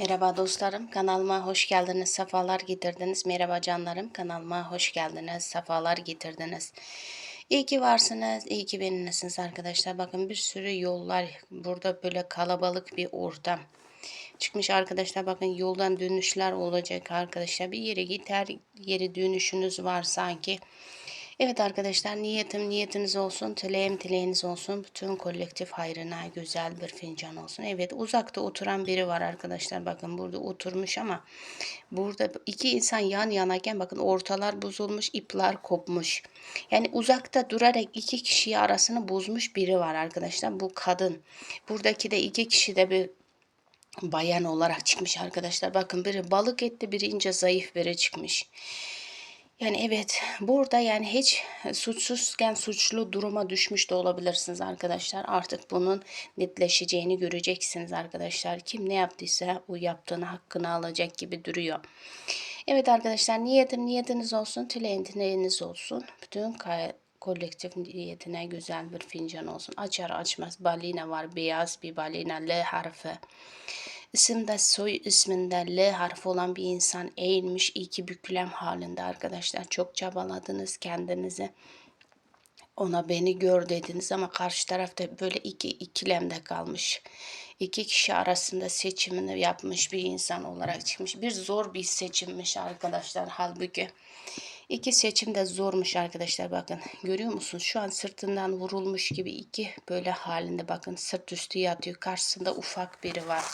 Merhaba dostlarım, kanalıma hoş geldiniz, sefalar getirdiniz. Merhaba canlarım, kanalıma hoş geldiniz, sefalar getirdiniz. İyi ki varsınız, iyi ki benimlesiniz arkadaşlar. Bakın bir sürü yollar, burada böyle kalabalık bir ortam. Çıkmış arkadaşlar bakın yoldan dönüşler olacak arkadaşlar. Bir yere git her yere dönüşünüz var sanki. Evet arkadaşlar niyetim niyetiniz olsun, dileğim dileğiniz olsun. Bütün kolektif hayrına güzel bir fincan olsun. Evet uzakta oturan biri var arkadaşlar. Bakın burada oturmuş ama burada iki insan yan yanayken bakın ortalar bozulmuş, ipler kopmuş. Yani uzakta durarak iki kişi arasını bozmuş biri var arkadaşlar. Bu kadın. Buradaki de iki kişi de bir bayan olarak çıkmış arkadaşlar. Bakın biri balık etli, biri ince zayıf biri çıkmış. Yani evet burada yani hiç suçsuzken suçlu duruma düşmüş de olabilirsiniz arkadaşlar. Artık bunun netleşeceğini göreceksiniz arkadaşlar. Kim ne yaptıysa o yaptığını hakkını alacak gibi duruyor. Evet arkadaşlar niyetim niyetiniz olsun, dileğin dileğiniz olsun. Bütün kolektif niyetine güzel bir fincan olsun. Açar açmaz balina var beyaz bir balina L harfi. İsimde soy isminde L harfi olan bir insan eğilmiş iki büklem halinde arkadaşlar. Çok çabaladınız kendinizi. Ona beni gör dediniz ama karşı tarafta böyle iki ikilemde kalmış. İki kişi arasında seçimini yapmış bir insan olarak çıkmış. Bir zor bir seçimmiş arkadaşlar halbuki. İki seçim de zormuş arkadaşlar bakın. Görüyor musunuz? Şu an sırtından vurulmuş gibi iki böyle halinde bakın. Sırt üstü yatıyor. Karşısında ufak biri var.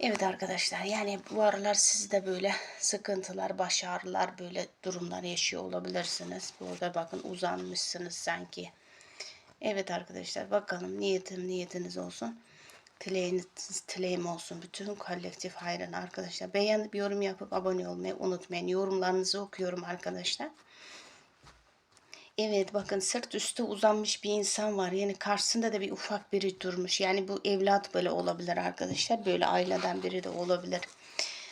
Evet arkadaşlar yani bu aralar siz de böyle sıkıntılar, baş ağrılar böyle durumlar yaşıyor olabilirsiniz. Burada bakın uzanmışsınız sanki. Evet arkadaşlar bakalım niyetim niyetiniz olsun. Dileğiniz dileğim olsun. Bütün kolektif hayrın arkadaşlar. Beğenip yorum yapıp abone olmayı unutmayın. Yorumlarınızı okuyorum arkadaşlar. Evet bakın sırt üstü uzanmış bir insan var. Yani karşısında da bir ufak biri durmuş. Yani bu evlat böyle olabilir arkadaşlar. Böyle aileden biri de olabilir.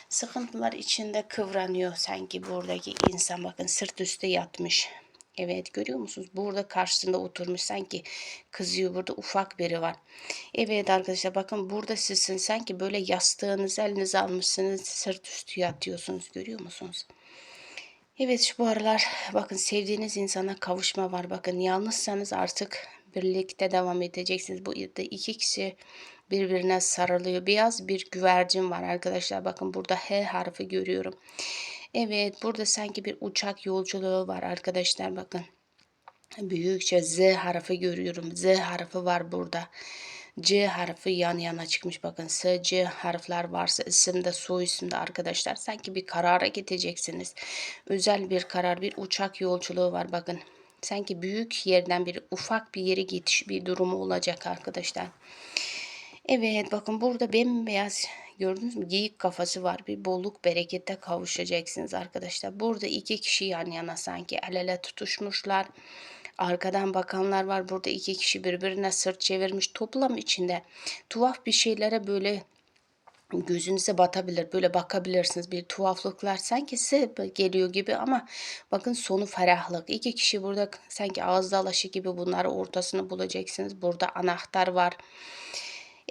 Sıkıntılar içinde kıvranıyor sanki buradaki insan. Bakın sırt üstü yatmış. Evet görüyor musunuz? Burada karşısında oturmuş sanki kızıyor. Burada ufak biri var. Evet arkadaşlar bakın burada sizsin sanki böyle yastığınızı elinize almışsınız. Sırt üstü yatıyorsunuz. Görüyor musunuz? Evet şu bu aralar bakın sevdiğiniz insana kavuşma var. Bakın yalnızsanız artık birlikte devam edeceksiniz. Bu da iki kişi birbirine sarılıyor. Beyaz bir güvercin var arkadaşlar. Bakın burada H harfi görüyorum. Evet burada sanki bir uçak yolculuğu var arkadaşlar bakın. Büyükçe Z harfi görüyorum. Z harfi var burada. C harfi yan yana çıkmış bakın. S, C harfler varsa isimde soy isimde arkadaşlar. Sanki bir karara gideceksiniz. Özel bir karar bir uçak yolculuğu var bakın. Sanki büyük yerden bir ufak bir yere geçiş bir durumu olacak arkadaşlar. Evet bakın burada bembeyaz gördünüz mü geyik kafası var bir bolluk berekette kavuşacaksınız arkadaşlar. Burada iki kişi yan yana sanki el ele tutuşmuşlar. Arkadan bakanlar var. Burada iki kişi birbirine sırt çevirmiş. Toplam içinde tuhaf bir şeylere böyle gözünüze batabilir. Böyle bakabilirsiniz. Bir tuhaflıklar sanki size geliyor gibi ama bakın sonu ferahlık. İki kişi burada sanki ağız dalaşı gibi bunları ortasını bulacaksınız. Burada anahtar var.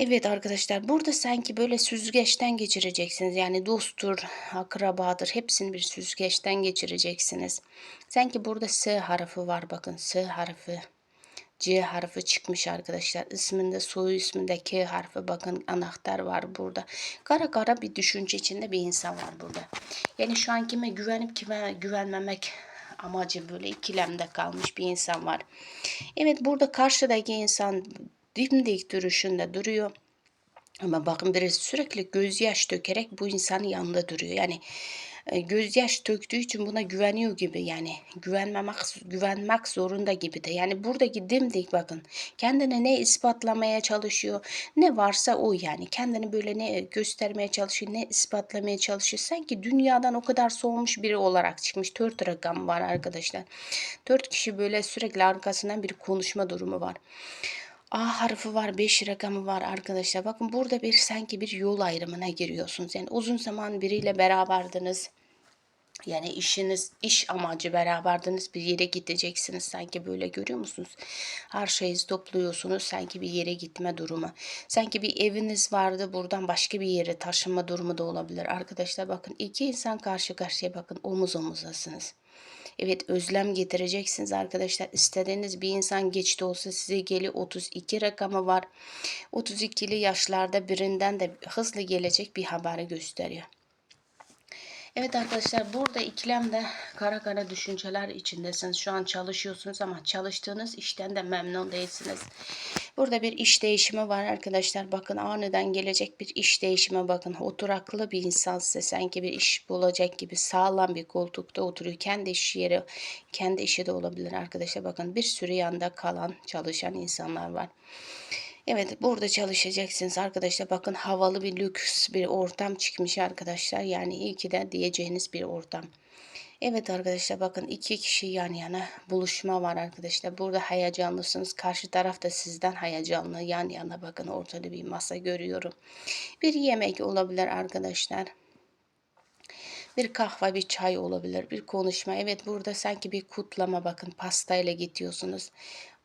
Evet arkadaşlar burada sanki böyle süzgeçten geçireceksiniz. Yani dosttur, akrabadır hepsini bir süzgeçten geçireceksiniz. Sanki burada S harfi var bakın S harfi. C harfi çıkmış arkadaşlar. İsminde soy isminde K harfi bakın anahtar var burada. Kara kara bir düşünce içinde bir insan var burada. Yani şu an kime güvenip kime güvenmemek amacı böyle ikilemde kalmış bir insan var. Evet burada karşıdaki insan dimdik duruşunda duruyor. Ama bakın birisi sürekli gözyaş dökerek bu insanın yanında duruyor. Yani e, gözyaş döktüğü için buna güveniyor gibi yani güvenmemek güvenmek zorunda gibi de. Yani buradaki dimdik bakın kendine ne ispatlamaya çalışıyor ne varsa o yani. Kendini böyle ne göstermeye çalışıyor ne ispatlamaya çalışıyor. Sanki dünyadan o kadar soğumuş biri olarak çıkmış. Dört rakam var arkadaşlar. Dört kişi böyle sürekli arkasından bir konuşma durumu var A harfi var, 5 rakamı var arkadaşlar. Bakın burada bir sanki bir yol ayrımına giriyorsunuz. Yani uzun zaman biriyle beraberdiniz. Yani işiniz, iş amacı beraberdiniz bir yere gideceksiniz. Sanki böyle görüyor musunuz? Her şeyi topluyorsunuz. Sanki bir yere gitme durumu. Sanki bir eviniz vardı. Buradan başka bir yere taşınma durumu da olabilir. Arkadaşlar bakın iki insan karşı karşıya bakın omuz omuzasınız. Evet özlem getireceksiniz arkadaşlar. İstediğiniz bir insan geçti olsa size geliyor. 32 rakamı var. 32'li yaşlarda birinden de hızlı gelecek bir haberi gösteriyor. Evet arkadaşlar burada ikilemde kara kara düşünceler içindesiniz. Şu an çalışıyorsunuz ama çalıştığınız işten de memnun değilsiniz. Burada bir iş değişimi var arkadaşlar. Bakın aniden gelecek bir iş değişime bakın. Oturaklı bir insan size sanki bir iş bulacak gibi sağlam bir koltukta oturuyor. Kendi iş yeri, kendi işi de olabilir arkadaşlar. Bakın bir sürü yanda kalan çalışan insanlar var. Evet burada çalışacaksınız arkadaşlar. Bakın havalı bir lüks bir ortam çıkmış arkadaşlar. Yani iyi ki de diyeceğiniz bir ortam. Evet arkadaşlar bakın iki kişi yan yana buluşma var arkadaşlar. Burada heyecanlısınız. Karşı taraf da sizden heyecanlı. Yan yana bakın ortada bir masa görüyorum. Bir yemek olabilir arkadaşlar. Bir kahve, bir çay olabilir, bir konuşma. Evet burada sanki bir kutlama bakın pastayla gidiyorsunuz.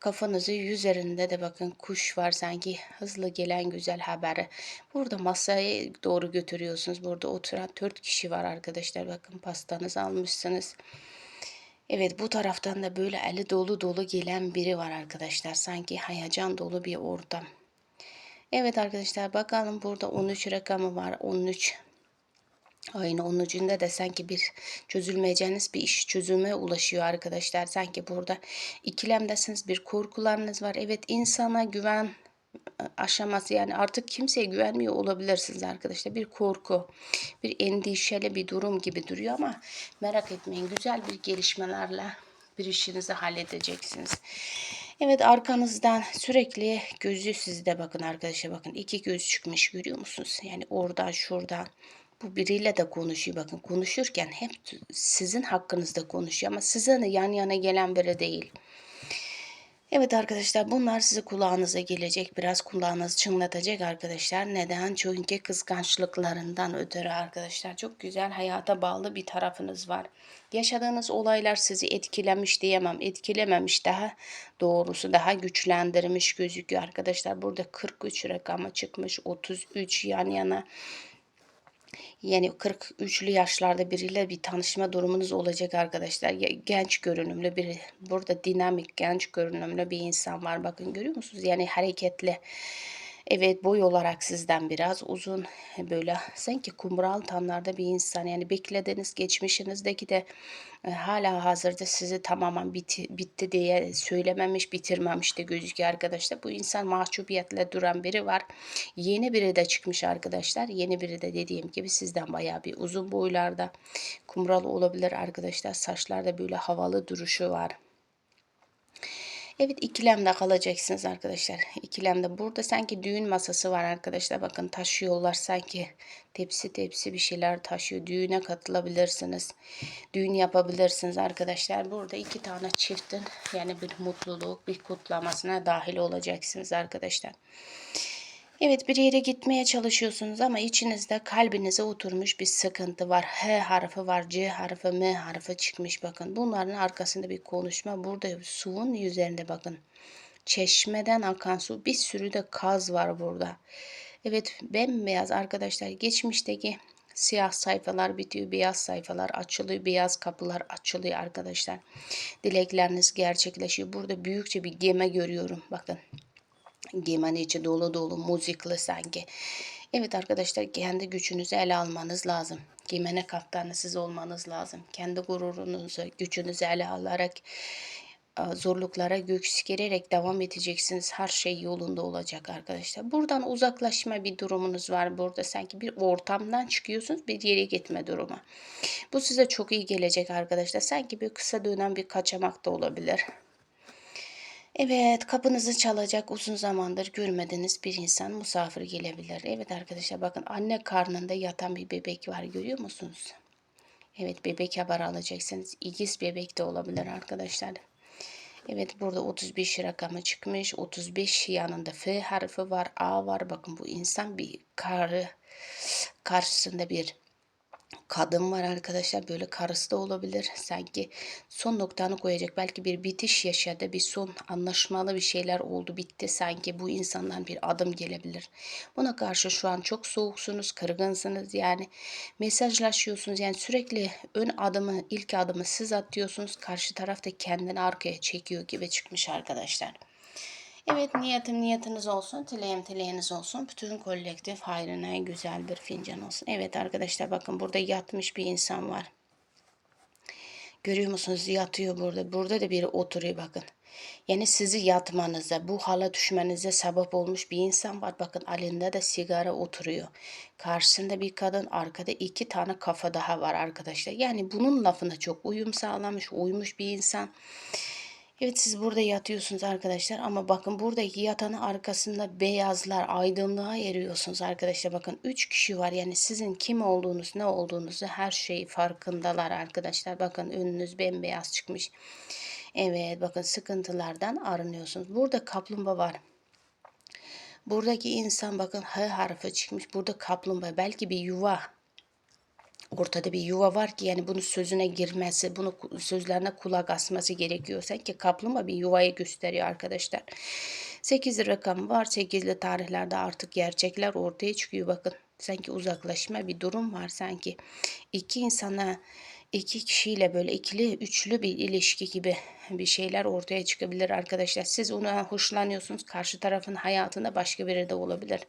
Kafanızı üzerinde de bakın kuş var sanki hızlı gelen güzel haberi. Burada masaya doğru götürüyorsunuz. Burada oturan dört kişi var arkadaşlar. Bakın pastanızı almışsınız. Evet bu taraftan da böyle eli dolu dolu gelen biri var arkadaşlar. Sanki heyecan dolu bir ortam. Evet arkadaşlar bakalım burada 13 rakamı var. 13 Aynı onun ucunda da sanki bir çözülmeyeceğiniz bir iş çözüme ulaşıyor arkadaşlar. Sanki burada ikilemdesiniz bir korkularınız var. Evet insana güven aşaması yani artık kimseye güvenmiyor olabilirsiniz arkadaşlar. Bir korku, bir endişeli bir durum gibi duruyor ama merak etmeyin güzel bir gelişmelerle bir işinizi halledeceksiniz. Evet arkanızdan sürekli gözü sizde bakın arkadaşlar bakın iki göz çıkmış görüyor musunuz? Yani oradan şuradan bu biriyle de konuşuyor bakın konuşurken hep sizin hakkınızda konuşuyor ama size yan yana gelen biri değil. Evet arkadaşlar bunlar size kulağınıza gelecek. Biraz kulağınızı çınlatacak arkadaşlar. Neden? Çünkü kıskançlıklarından ötürü arkadaşlar. Çok güzel hayata bağlı bir tarafınız var. Yaşadığınız olaylar sizi etkilemiş diyemem. Etkilememiş daha doğrusu daha güçlendirmiş gözüküyor arkadaşlar. Burada 43 rakamı çıkmış. 33 yan yana yani 43'lü yaşlarda biriyle bir tanışma durumunuz olacak arkadaşlar. Genç görünümlü biri. Burada dinamik genç görünümlü bir insan var. Bakın görüyor musunuz? Yani hareketli. Evet boy olarak sizden biraz uzun böyle sanki kumral tanlarda bir insan yani beklediğiniz geçmişinizdeki de e, hala hazırda sizi tamamen bitti, bitti diye söylememiş bitirmemiş de gözüküyor arkadaşlar. Bu insan mahcubiyetle duran biri var. Yeni biri de çıkmış arkadaşlar. Yeni biri de dediğim gibi sizden bayağı bir uzun boylarda kumral olabilir arkadaşlar. Saçlarda böyle havalı duruşu var. Evet ikilemde kalacaksınız arkadaşlar. İkilemde burada sanki düğün masası var arkadaşlar. Bakın taşıyorlar sanki tepsi tepsi bir şeyler taşıyor. Düğüne katılabilirsiniz. Düğün yapabilirsiniz arkadaşlar. Burada iki tane çiftin yani bir mutluluk bir kutlamasına dahil olacaksınız arkadaşlar. Evet bir yere gitmeye çalışıyorsunuz ama içinizde kalbinize oturmuş bir sıkıntı var. H harfi var, C harfi, M harfi çıkmış bakın. Bunların arkasında bir konuşma. Burada suyun üzerinde bakın. Çeşmeden akan su bir sürü de kaz var burada. Evet bembeyaz arkadaşlar geçmişteki siyah sayfalar bitiyor, beyaz sayfalar açılıyor, beyaz kapılar açılıyor arkadaşlar. Dilekleriniz gerçekleşiyor. Burada büyükçe bir geme görüyorum. Bakın. Gemen içi dolu dolu müzikli sanki. Evet arkadaşlar kendi gücünüzü ele almanız lazım. Gemene kaptanı siz olmanız lazım. Kendi gururunuzu, gücünüzü ele alarak e, zorluklara göğüs gererek devam edeceksiniz. Her şey yolunda olacak arkadaşlar. Buradan uzaklaşma bir durumunuz var. Burada sanki bir ortamdan çıkıyorsunuz bir yere gitme durumu. Bu size çok iyi gelecek arkadaşlar. Sanki bir kısa dönem bir kaçamak da olabilir. Evet kapınızı çalacak uzun zamandır görmediğiniz bir insan misafir gelebilir. Evet arkadaşlar bakın anne karnında yatan bir bebek var görüyor musunuz? Evet bebek haber alacaksınız. İgiz bebek de olabilir arkadaşlar. Evet burada 35 rakamı çıkmış. 35 yanında F harfi var. A var. Bakın bu insan bir karı karşısında bir kadın var arkadaşlar. Böyle karısı da olabilir. Sanki son noktanı koyacak. Belki bir bitiş yaşadı. Bir son anlaşmalı bir şeyler oldu bitti. Sanki bu insandan bir adım gelebilir. Buna karşı şu an çok soğuksunuz. Kırgınsınız. Yani mesajlaşıyorsunuz. Yani sürekli ön adımı ilk adımı siz atıyorsunuz. Karşı taraf da kendini arkaya çekiyor gibi çıkmış arkadaşlar. Evet niyetim niyetiniz olsun. Dileğim dileğiniz olsun. Bütün kolektif hayrına güzel bir fincan olsun. Evet arkadaşlar bakın burada yatmış bir insan var. Görüyor musunuz? Yatıyor burada. Burada da biri oturuyor bakın. Yani sizi yatmanıza, bu hala düşmenize sebep olmuş bir insan var. Bakın elinde de sigara oturuyor. Karşısında bir kadın, arkada iki tane kafa daha var arkadaşlar. Yani bunun lafına çok uyum sağlamış, uymuş bir insan. Evet siz burada yatıyorsunuz arkadaşlar ama bakın buradaki yatanın arkasında beyazlar aydınlığa eriyorsunuz arkadaşlar. Bakın 3 kişi var yani sizin kim olduğunuz ne olduğunuzu her şeyi farkındalar arkadaşlar. Bakın önünüz bembeyaz çıkmış. Evet bakın sıkıntılardan arınıyorsunuz. Burada kaplumbağa var. Buradaki insan bakın H harfi çıkmış. Burada kaplumbağa belki bir yuva ortada bir yuva var ki yani bunu sözüne girmesi, bunu sözlerine kulak asması gerekiyor. Sanki kaplumbağa bir yuvayı gösteriyor arkadaşlar. 8 rakam var. 8'li tarihlerde artık gerçekler ortaya çıkıyor. Bakın sanki uzaklaşma bir durum var sanki. iki insana iki kişiyle böyle ikili üçlü bir ilişki gibi bir şeyler ortaya çıkabilir arkadaşlar. Siz ona hoşlanıyorsunuz. Karşı tarafın hayatında başka biri de olabilir.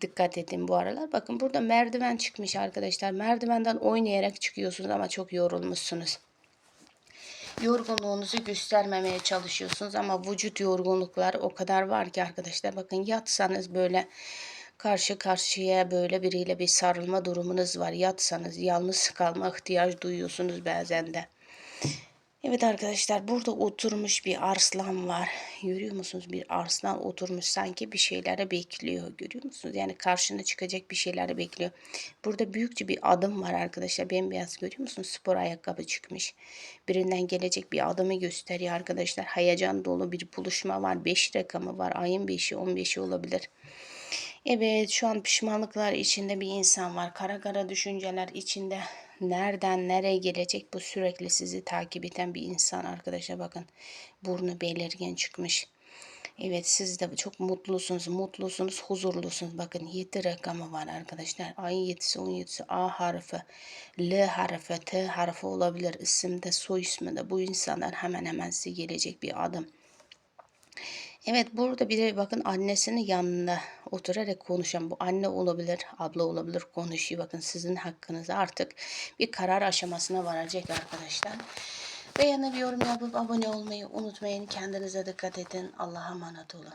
Dikkat edin bu aralar. Bakın burada merdiven çıkmış arkadaşlar. Merdivenden oynayarak çıkıyorsunuz ama çok yorulmuşsunuz. Yorgunluğunuzu göstermemeye çalışıyorsunuz ama vücut yorgunluklar o kadar var ki arkadaşlar. Bakın yatsanız böyle karşı karşıya böyle biriyle bir sarılma durumunuz var. Yatsanız yalnız kalma ihtiyaç duyuyorsunuz bazen de. Evet arkadaşlar burada oturmuş bir arslan var. Görüyor musunuz? Bir arslan oturmuş sanki bir şeylere bekliyor. Görüyor musunuz? Yani karşına çıkacak bir şeyleri bekliyor. Burada büyükçe bir adım var arkadaşlar. Bembeyaz görüyor musunuz? Spor ayakkabı çıkmış. Birinden gelecek bir adımı gösteriyor arkadaşlar. Hayacan dolu bir buluşma var. 5 rakamı var. Ayın 5'i 15'i olabilir. Evet şu an pişmanlıklar içinde bir insan var. Kara kara düşünceler içinde nereden nereye gelecek bu sürekli sizi takip eden bir insan arkadaşlar bakın. Burnu belirgin çıkmış. Evet siz de çok mutlusunuz, mutlusunuz, huzurlusunuz. Bakın 7 rakamı var arkadaşlar. Ayın 7'si, 17'si A harfi, L harfi, T harfi olabilir. İsimde, soy ismi de bu insanlar hemen hemen size gelecek bir adım. Evet burada bir bakın annesinin yanında oturarak konuşan bu anne olabilir, abla olabilir konuşuyor. Bakın sizin hakkınızda artık bir karar aşamasına varacak arkadaşlar. Beğenip yorum yapıp abone olmayı unutmayın. Kendinize dikkat edin. Allah'a emanet olun.